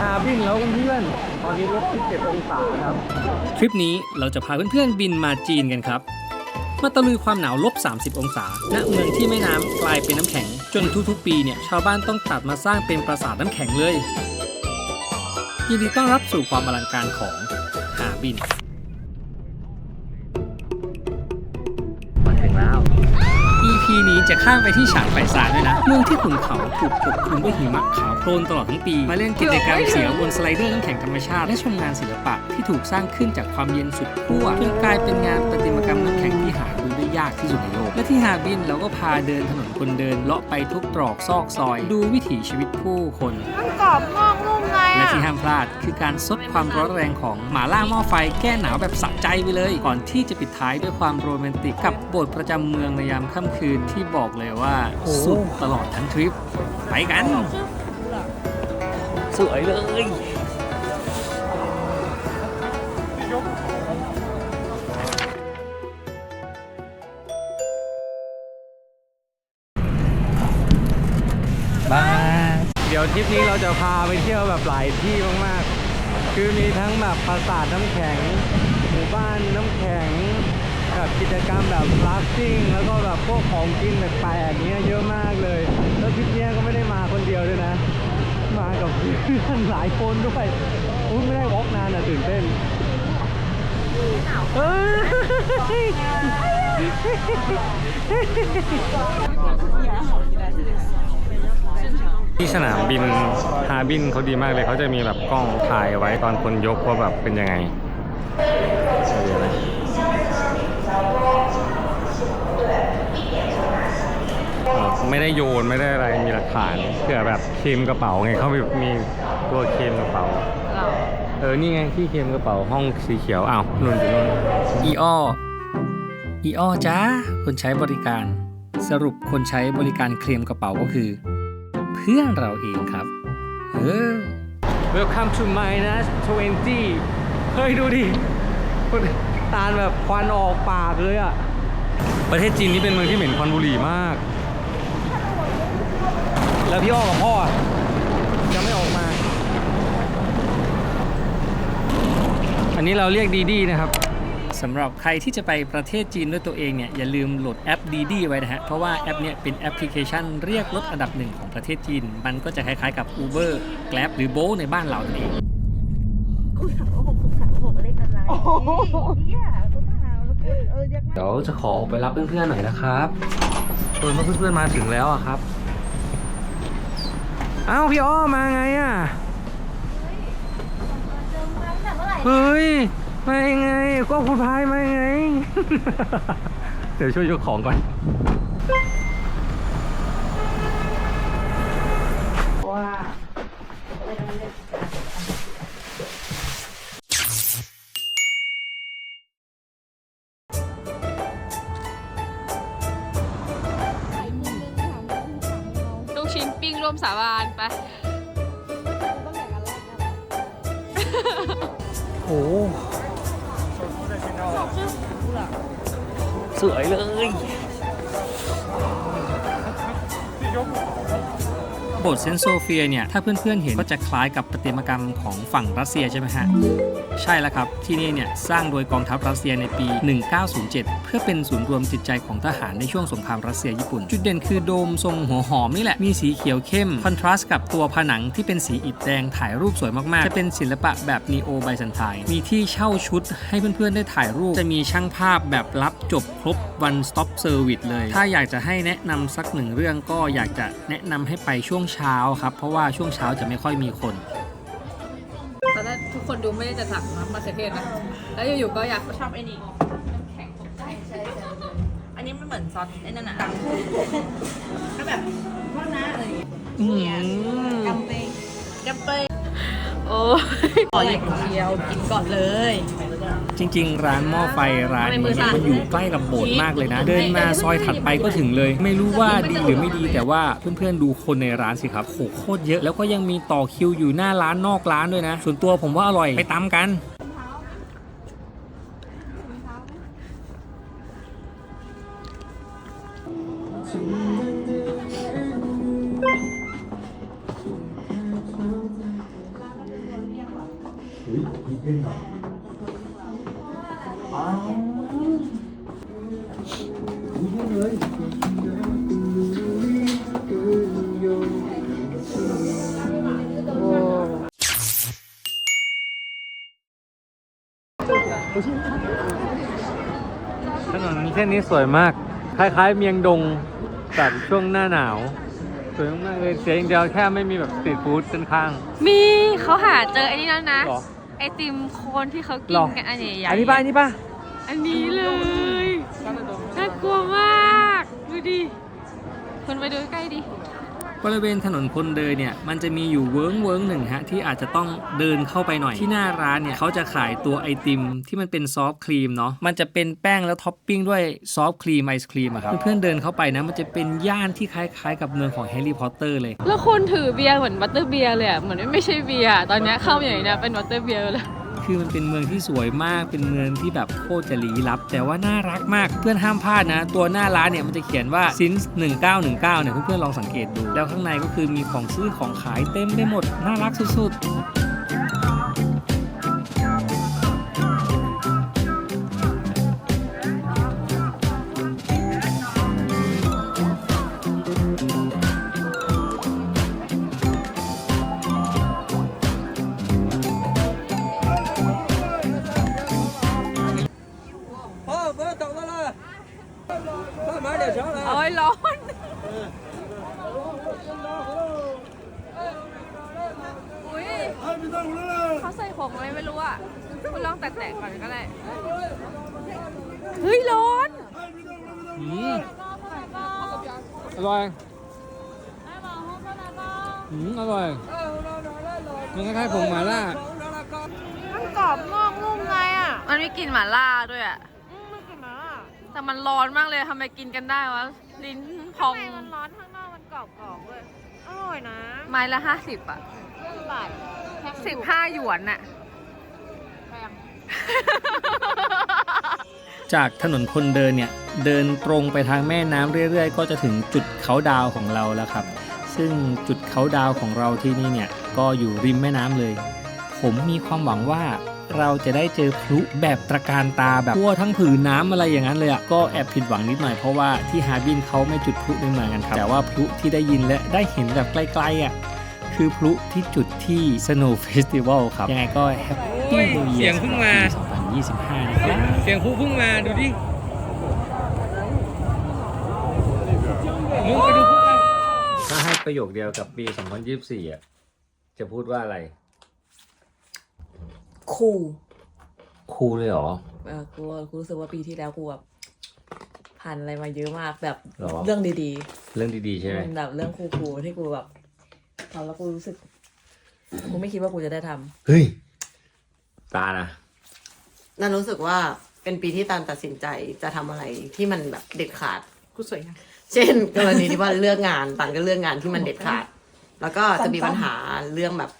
ฮาบินแล้วเพื่อนตอนนี้ลบ17องศาครับทริปนี้เราจะพาเพื่อนๆบินมาจีนกันครับ มาตะลุยความหนาวลบ 30 องศา ณ เมืองที่แม่น้ำกลายเป็นน้ำแข็ง จนทุกๆ ปีเนี่ยชาวบ้านต้องตัดมาสร้างเป็นปราสาทน้ำแข็งเลย ยินดีต้อนรับสู่ความอลังการของหาบิน EP นี้จะข้ามไปที่ฉางไฟซานด้วยนะ เมืองที่ขุนเขาถูกปกคลุมด้วยหิมะขาวโพลนตลอดทั้งปี มาเล่นกิจกรรมเสียวบนสไลเดอร์น้ำแข็งธรรมชาติ และชมงานศิลปะที่ถูกสร้างขึ้นจากความเย็นสุดขั้วจนกลายเป็นงานประติมากรรมน้ำแข็งที่หาดูได้ยากที่สุดในโลก และที่ฮาบินเราก็พาเดินถนนคนเดินเลาะไปทุกตรอกซอกซอย ดูวิถีชีวิตผู้คนมันกรอบงอกนุ่มไง และที่ห้ามพลาดคือการซดความร้อนแรงของหมาล่าหม้อไฟแก้หนาวแบบสะใจไปเลย ก่อนที่จะปิดท้ายด้วยความโรแมนติกกับบทประจำเมืองในยามค่ำคืนที่บอกเลยว่าสุดตลอดทั้งทริป ไปกัน สวยเลย ยวทริปนี้เราจะพาไปเที่ยวแบบหลายที่มากๆ คือมีทั้งแบบปราสาทน้ำแข็งหมู่บ้านน้ำแข็งกับกิจกรรมแบบร afting ติ้งแล้วก็แบบพวกของกินแปลกๆเนี้ยเยอะมากเลย แล้วทริปนี้ก็ไม่ได้มาคนเดียวด้วยนะ มากับเพื่อนหลายคนด้วยอุ้ยไม่ได้วอล์กนานอะตื่นเต้นเฮ้ย ที่สนามบินฮาบินเขาดีมากเลยเขาจะมีแบบกล้องถ่ายไว้ตอนคนยกว่าแบบเป็นยังไงไม่ได้โยนไม่ได้อะไรมีหลักฐานเผื่อแบบเคลมกระเป๋าไงเขาแบบมีตัวเคลมกระเป๋าเออนี่ไงที่เคลมกระเป๋าห้องสีเขียวอ้าวนุ่นอยู่นุ่นอีอ้ออีอ้อจ้าคนใช้บริการ สรุปคนใช้บริการเคลมกระเป๋าก็คือ พื่อนเราเองครับเออ Welcome to minus 20 เฮ้ยดูดิคุณตาลแบบควันออกปากเลยอะประเทศจีนนี่เป็นเมืองที่เหม็นควันบุหรี่มาก แล้วพี่อ้อกับพ่ออะยังไม่ออกมา อันนี้เราเรียกดีดีนะครับ สำหรับใครที่จะไปประเทศจีนด้วยตัวเองเนี่ยอย่าลืมโหลดแอปดีดีไว้นะฮะเพราะว่าแอปเนี่ยเป็นแอปพลิเคชันเรียกรถอันดับหนึ่งของประเทศจีน มันก็จะคล้ายๆกับ Uber Grab หรือ Bolt ในบ้านเรานั่นเองกูถามว่าหกหกสามหกเลขอะไรเฮียกูถามแล้วกูเออยักษ์เดี๋ยวจะขอออกไปรับเพื่อนๆหน่อยนะครับเออเมื่อเพื่อนๆมาถึงแล้วอะครับอ้าวพี่อ้อมาไงอะเฮ้ย มายังไงก็คุณพายมายังไง เดี๋ยวช่วยยกของก่อนว่า เลยโบสถ์เซนโซเฟียเนี่ย ถ้าเพื่อนๆเห็นก็จะคล้ายกับประติมากรรมของฝั่งรัสเซียใช่ไหมฮะ ใช่แล้วครับ ที่นี่เนี่ย สร้างโดยกองทัพรัสเซียในปี 1907เพื่อเป็นศูนย์รวมจิตใจของทหารในช่วงสงครามรัสเซียญี่ปุ่น จุดเด่นคือโดมทรงหัวหอมนี่แหละ มีสีเขียวเข้ม คอนทราสต์กับตัวผนังที่เป็นสีอิฐแดงถ่ายรูปสวยมาก ๆ จะเป็นศิลปะแบบนีโอไบซันไทน์มีที่เช่าชุดให้เพื่อน ๆ ได้ถ่ายรูป จะมีช่างภาพแบบรับจบครบ one stop service เลย ถ้าอยากจะให้แนะนำสักหนึ่งเรื่องก็อยากจะแนะนำให้ไปช่วงเช้าครับ เพราะว่าช่วงเช้าจะไม่ค่อยมีคนตอนแรกทุกคนดูไม่ได้จะสั่งมะเขือเทศนะ แล้วอยู่ๆก็อยากชอบไอ้นี่ ซอสไอ้นั่นน่ะก็แบบว่านะอะไรอย่างเงี้ยกำเปงกำเปงโอ้ยขอหยิบเชียวกินก่อนเลยจริง ๆ ร้านหม้อไฟร้านนี้เนี่ยมันอยู่ใกล้กับโบสถ์มากเลยนะ เดินมาซอยถัดไปก็ถึงเลย ไม่รู้ว่าดีหรือไม่ดีแต่ว่าเพื่อนๆดูคนในร้านสิครับโหโคตรเยอะแล้วก็ยังมีต่อคิวอยู่หน้าร้านนอกร้านด้วยนะ ส่วนตัวผมว่าอร่อยไปตามกัน ถนนเส้นนี้สวยมาก คล้าย ๆ เมียงดงแบบช่วงหน้าหนาว สวยมากเลยเสียอย่างเดียวแค่ไม่มีแบบสตรีทฟู้ดด้านข้าง มีเขาหาเจอไอ้นี่แล้วนะ หรอไอติมโคนที่เขากิหรนอ กันอันใหญ่ๆอันนี้ป่ะอันนี้ป่ะอันนี้เลยน่ากลัวมาก ดูดิคนไปดูใกล้ดิ บริเวณถนนคนเดินเนี่ยมันจะมีอยู่เวิ้งเวิ้งหนึ่งฮะที่อาจจะต้องเดินเข้าไปหน่อยที่หน้าร้านเนี่ยเขาจะขายตัวไอติมที่มันเป็นซอฟต์ครีมเนาะมันจะเป็นแป้งแล้วท็อปปิ้งด้วยซอฟต์ครีมไอศครีมอะครับเพื่อนๆเดินเข้าไปนะมันจะเป็นย่านที่คล้ายๆ กับเมืองของแฮร์รี่พอตเตอร์เลยแล้วคนถือเบียร์เหมือนบัตเตอร์เบียร์เลยอะเหมือนไม่ใช่เบียร์ตอนเนี้ยเข้าอย่างนี้นะเป็นบัตเตอร์เบียร์เลย คือมันเป็นเมืองที่สวยมาก เป็นเมืองที่แบบโคตรจะลี้ลับ แต่ว่าน่ารักมาก เพื่อนห้ามพลาดนะ ตัวหน้าร้านเนี่ยมันจะเขียนว่า since 1919เนี่ยเพื่อนๆลองสังเกตดู แล้วข้างในก็คือมีของซื้อของขายเต็มไปหมด น่ารักสุดๆ ใส่ผงอะไรไม่รู้อะคุณลองแตะๆก่อนก็ได้ เฮ้ยร้อนอืมอร่อยอืมอร่อยมันคล้ายๆผงหมาล่า มันกรอบนอกนุ่มในอะมันมีกลิ่นหม่าล่าด้วยอะแต่มันร้อนมากเลยทำไมกินกันได้วะ ลิ้นพองมันร้อนข้างนอกมันกรอบๆเว้ยอร่อยนะ ไม้ละห้าสิบอะบาทแพ็ค สิบห้าหยวนน่ะแพงจากถนนคนเดินเนี่ย เดินตรงไปทางแม่น้ำเรื่อย ๆ ก็จะถึงจุดเขาดาวของเราแล้วครับ ซึ่งจุดเขาดาวของเราที่นี่เนี่ย ก็อยู่ริมแม่น้ำเลย ผมมีความหวังว่าเราจะได้เจอพลุแบบตระการตาแบบทั่วทั้งผืนน้ำอะไรอย่างนั้นเลยอะก็แอบผิดหวังนิดหน่อยเพราะว่าที่ฮาร์บินเขาไม่จุดพลุในเมืองกันครับ แต่ว่าพลุที่ได้ยินและได้เห็นแบบไกลๆอะ คือพลุที่จุดที่ Snow Festival ครับ ยังไงก็แฮปปี้นิวเยียร์เสียงเพิ่งมา 2025 นะครับเสียงผู้เพิ่งมาดูดิมึงไปดูผู้กันถ้าให้ประโยคเดียวกับปี 2024 อะ จะพูดว่าอะไร คูคูลเลยเหรอ เออกูกูรู้สึกว่าปีที่แล้วกูแบบผ่านอะไรมาเยอะมากแบบหรอ เรื่องดีเรื่องดี ๆ ๆใช่ไหมแบบเรื่องคูลๆที่กูแบบ ทำแล้วกูรู้สึกกูไม่คิดว่ากูจะได้ทำเฮ้ย ตานะนันรู้สึกว่าเป็นปีที่ตันตัดสินใจจะทำอะไรที่มันแบบเด็ดขาด กูสวยนะเช่น กรณีที่ว่าเลือกงานตันก็เลือกงานที่มันเด็ดขาด แล้วก็จะมีปัญหาเรื่องแบบ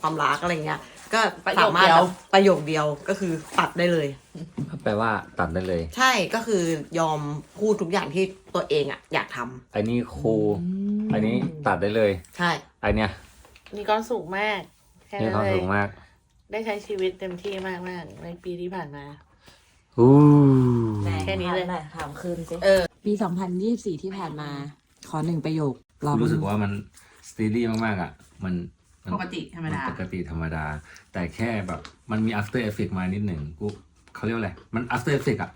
ความรักอะไรเงี้ย ก็ประโยคสามารถเดียวประโยคเดียวก็คือตัดได้เลย แปลว่าตัดได้เลย ใช่ก็คือยอมพูดทุกอย่างที่ตัวเองอะอยากทำอันนี้คูล อันนี้ตัดได้เลยใช่อันเนี้ยมีความสุขมากแค่มีนั้นความเลสูยงมากได้ใช้ชีวิตเต็มที่มากๆในปีที่ผ่านมา อู้แค่นี้เลยถามคืนสิเออ ปี 2024 ที่ผ่านมา ขอหนึ่งประโยคเรารู้สึกว่ามันสตรีลี่มากๆอะ มันมันปกติธรรมดานปกติธรรมดา แต่แค่แบบมันมี after effect มานิดหนึ่งกูเขาเรียกว่าอะไร มัน after effect อะ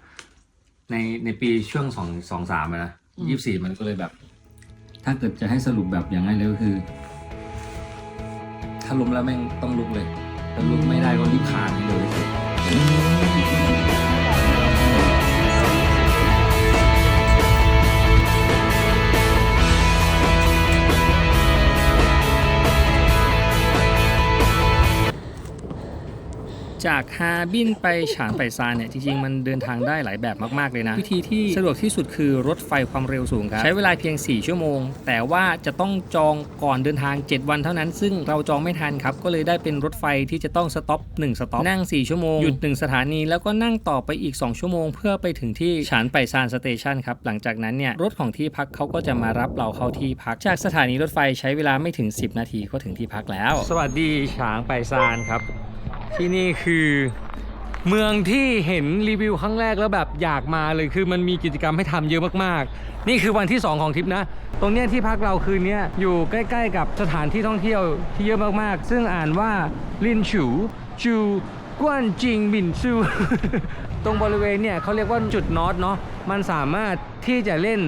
ในในปีช่วงสองสองสามอะนะยี่สิบสี่มันก็เลยแบบ ถ้าเกิดจะให้สรุปแบบอย่างง่ายเลยก็คือ ถ้าล้มแล้วแม่งต้องลุกเลยถ้าลุกไม่ได้ก็รีบคานเลย จากฮาร์บินไปฉางไปซานเนี่ยจริงๆ มันเดินทางได้หลายแบบมากๆเลยนะ วิธีที่สะดวกที่สุดคือรถไฟความเร็วสูงครับ ใช้เวลาเพียง 4 ชั่วโมง แต่ว่าจะต้องจองก่อนเดินทาง 7 วันเท่านั้น ซึ่งเราจองไม่ทันครับ ก็เลยได้เป็นรถไฟที่จะต้องสต็อป1สต็อปนั่ง 4 ชั่วโมง หยุด 1 สถานี แล้วก็นั่งต่อไปอีก 2 ชั่วโมง เพื่อไปถึงที่ฉานไปซานสเตชันครับหลังจากนั้นเนี่ยรถของที่พักเขาก็จะมารับเราเข้าที่พัก จากสถานีรถไฟใช้เวลาไม่ถึง 10 นาทีก็ถึงที่พักแล้ว สวัสดีฉางไปซานครับ ที่นี่คือเมืองที่เห็นรีวิวครั้งแรกแล้วแบบอยากมาเลยคือมันมีกิจกรรมให้ทำเยอะมากๆ นี่คือวันที่ 2 ของทริปนะ ตรงเนี้ยที่พักเราคืนเนี้ยอยู่ใกล้ ๆ กับสถานที่ท่องเที่ยวที่เยอะมากๆ ซึ่งอ่านว่าลินฉูจูกวนจิงบินซู ตรงบริเวณเนี่ยเขาเรียกว่าจุดนอตเนาะมันสามารถที่จะเล่น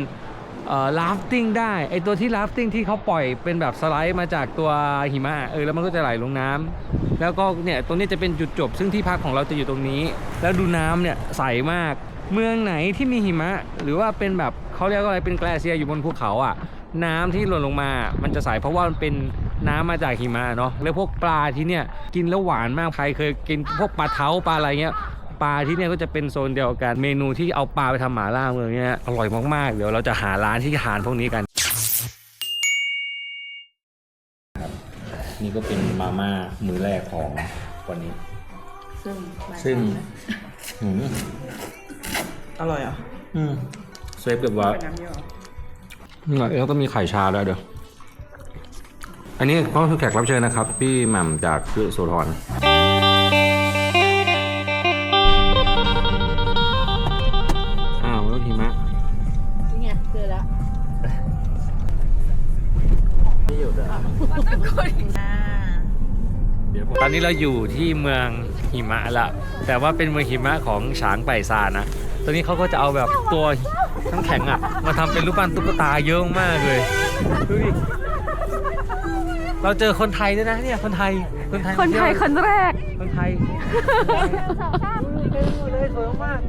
ลาฟติ้งได้ไอตัวที่ลาฟติ้งที่เขาปล่อยเป็นแบบสไลด์มาจากตัวหิมะเออแล้วมันก็จะไหลลงน้ำแล้วก็เนี่ยตรงนี้จะเป็นจุดจบ ซึ่งที่พักของเราจะอยู่ตรงนี้ แล้วดูน้ำเนี่ยใสมาก เมืองไหนที่มีหิมะ หรือว่าเป็นแบบเขาเรียกว่าอะไรเป็นแกลเซียอยู่บนภูเขาอะ น้ำที่หล่นลงมา มันจะใสเพราะว่ามันเป็นน้ำมาจากหิมะเนาะแล้วพวกปลาที่เนี่ยกินแล้วหวานมากใครเคยกินพวกปลาเท้าปลาอะไรเงี้ย ปลาที่เนี่ยก็จะเป็นโซนเดียวกัน เมนูที่เอาปลาไปทำหมาล่าเมืองเนี้ยอร่อยมากๆ เดี๋ยวเราจะหาร้านที่ทานพวกนี้กันนี่ก็เป็นมาม่ามือแรกของวันนี้ ซึ่งซึ่งหืมอร่อยเหรอะอืมเซฟแบบว่าเป็นน้ำเยอะเหรอนี่แหละแล้วก็มีไข่ชาด้วยเดี๋ยวอันนี้ก็คือแขกรับเชิญนะครับ พี่หม่ำจากคือโซทรอ้ ตอนนี้เราอยู่ที่เมืองหิมะละ แต่ว่าเป็นเมืองหิมะของฉางไปซานนะตอนนี้เขาก็จะเอาแบบตัวน้ำแข็งอะ มาทำเป็นรูปปั้นตุ๊กตาเยอะมากเลยดูดิเราเจอคนไทยด้วยนะเนี่ยคนไทยคนไทย คนไทยคนแรก คนไทยเต็มหมดเลยสวยมาก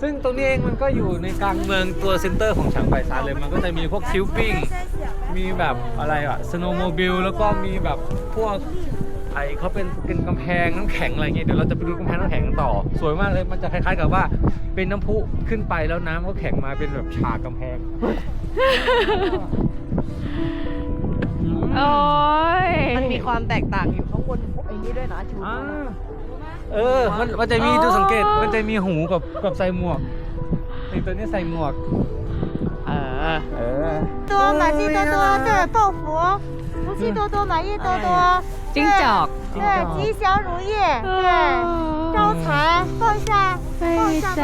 ซึ่งตรงนี้เองมันก็อยู่ในกลางเมืองตัวเซ็นเตอร์ของฉางไปซานเลย มันก็จะมีพวกคิวปิ้ง มีแบบอะไรอะสโนว์โมบิลแล้วก็มีแบบพวกไอเขาเป็นเป็นกำแพงน้ำแข็งอะไรเงี้ยเดี๋ยวเราจะไปดูกำแพงน้ำแข็งกันต่อ สวยมากเลยมันจะคล้ายๆกับว่า เป็นน้ำพุขึ้นไปแล้วน้ำก็แข็งมาเป็นแบบฉากกำแพง โอ้ยมันมีความแตกต่างอยู่ข้างบนไอ้นี่ด้วยนะชูอ่า เออ มันมันจะมีดูสังเกต มันจะมีหูกับกับใส่หมวกไอตัวนี้ใส่หมวก เออ เออ 多买鸡多多，对豆腐，福气多多，满意多多，จิ้งจอก 对，吉祥如意，对，招财，放下，放下吧，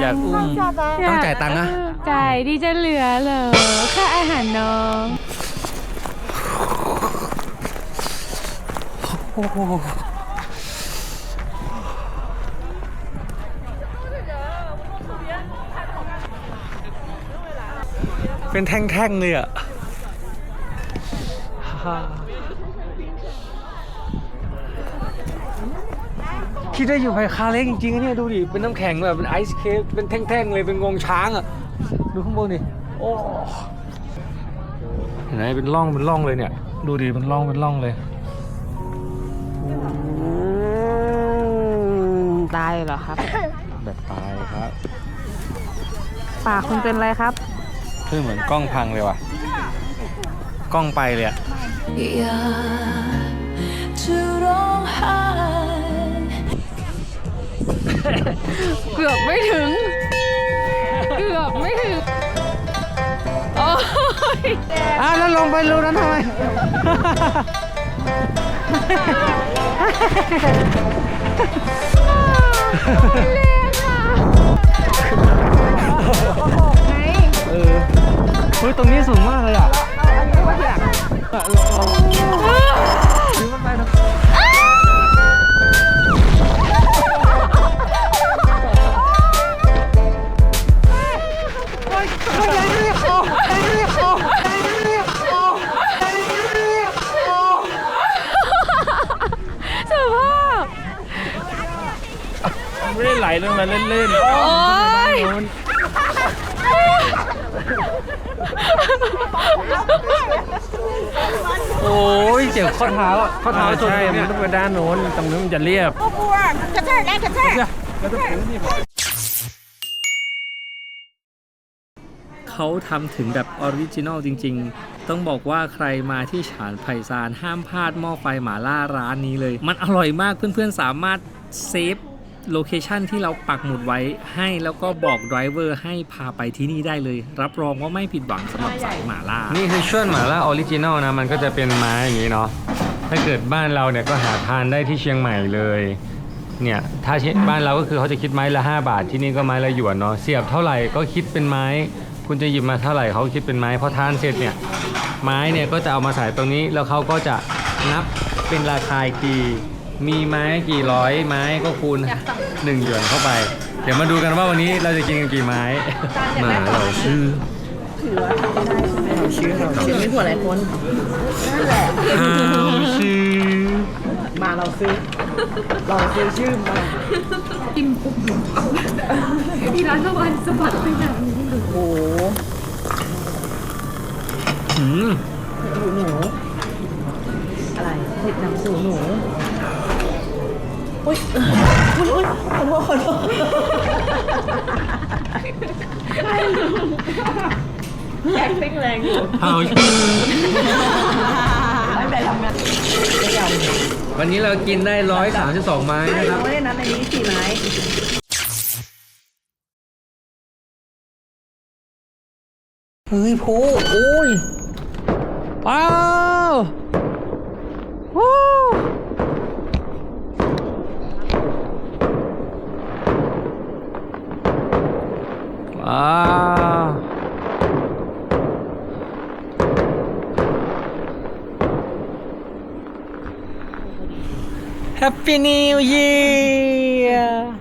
อยากอุ้ม 放下吧。 ต้องจ่ายตังค์นะ ไก่ที่จะเหลือเหรอค่าอาหารน้อง เป็นแท่งๆเลยอะคิดได้อยู่ภายคาเล็กจริงๆอะเนี่ยดูดิ เป็นน้ำแข็งแบบเป็นไอซ์เคฟเป็นแท่งๆเลยเป็นงวงช้างอะ ดูข้างบนดิโอ้เห็นไหมเป็นร่องเป็นร่องเลยเนี่ย ดูดิเป็นร่องเป็นร่องเลยตายเหรอครับ แบบตายครับ ปากคุณเป็นอะไรครับ คือเหมือนกล้องพังเลยว่ะ กล้องไปเลยอะเกือบไม่ถึง เกือบไม่ถึง โอ้ยอ้าวแล้วลงไปรูนั้นทำไมเอ เฮ้ย ตรงนี้สูงมากเลยอะ เอาอันนี้ไว้ทีหลังถือ จ็บข้อเท้าข้อเท้าชนใช่มันต้องไปด้านโน้นตรงนู้นมันจะเรียบกลัวกระเทยนะกระเทยเขาทำถึงแบบออริจินอลจริง ๆ ต้องบอกว่าใครมาที่ฉานไผ่ซานห้ามพลาดหม้อไฟหมาล่าร้านนี้เลย มันอร่อยมากเพื่อนๆสามารถเซฟ โลเคชันที่เราปักหมุดไว้ให้แล้วก็บอกไดรเวอร์ให้พาไปที่นี่ได้เลย รับรองว่าไม่ผิดหวังสำหรับสายหมาล่า นี่คือชวนหมาล่าออริจินอลนะ มันก็จะเป็นไม้อย่างนี้เนาะถ้าเกิดบ้านเราเนี่ยก็หาทานได้ที่เชียงใหม่เลยเนี่ยถ้าเช่นบ้านเราก็คือเขาจะคิดไม้ละ 5 บาทที่นี่ก็ไม้ละหยวนเนาะเสียบเท่าไหร่ก็คิดเป็นไม้ คุณจะหยิบมาเท่าไหร่เขาคิดเป็นไม้พอทานเสร็จเนี่ยไม้เนี่ยก็จะเอามาใส่ตรงนี้แล้วเขาก็จะนับเป็นราคาอีกที มีไม้กี่ร้อยไม้ก็คูณหนึ่งหยวนเข้าไป เดี๋ยวมาดูกันว่าวันนี้เราจะกินกันกี่ไม้มาเราซื้อชื่อชื่อไม่หัวอะไรคนเราซื้อมาเราซื้อเราซื้อชื่อมาอืมอะไรเห็ดหนังสูหนู แอคติ้งแรงอยู่เราซื้อไม่เป็นไรทำงานไม่ยอมวันนี้เรากินได้ร้อยสามสิบสองไม้ไม่นะครับไม่ได้นับในนี้สี่ไม้เฮ้ยพูโอ้ยว้าววู้ ว้าว Happy New Year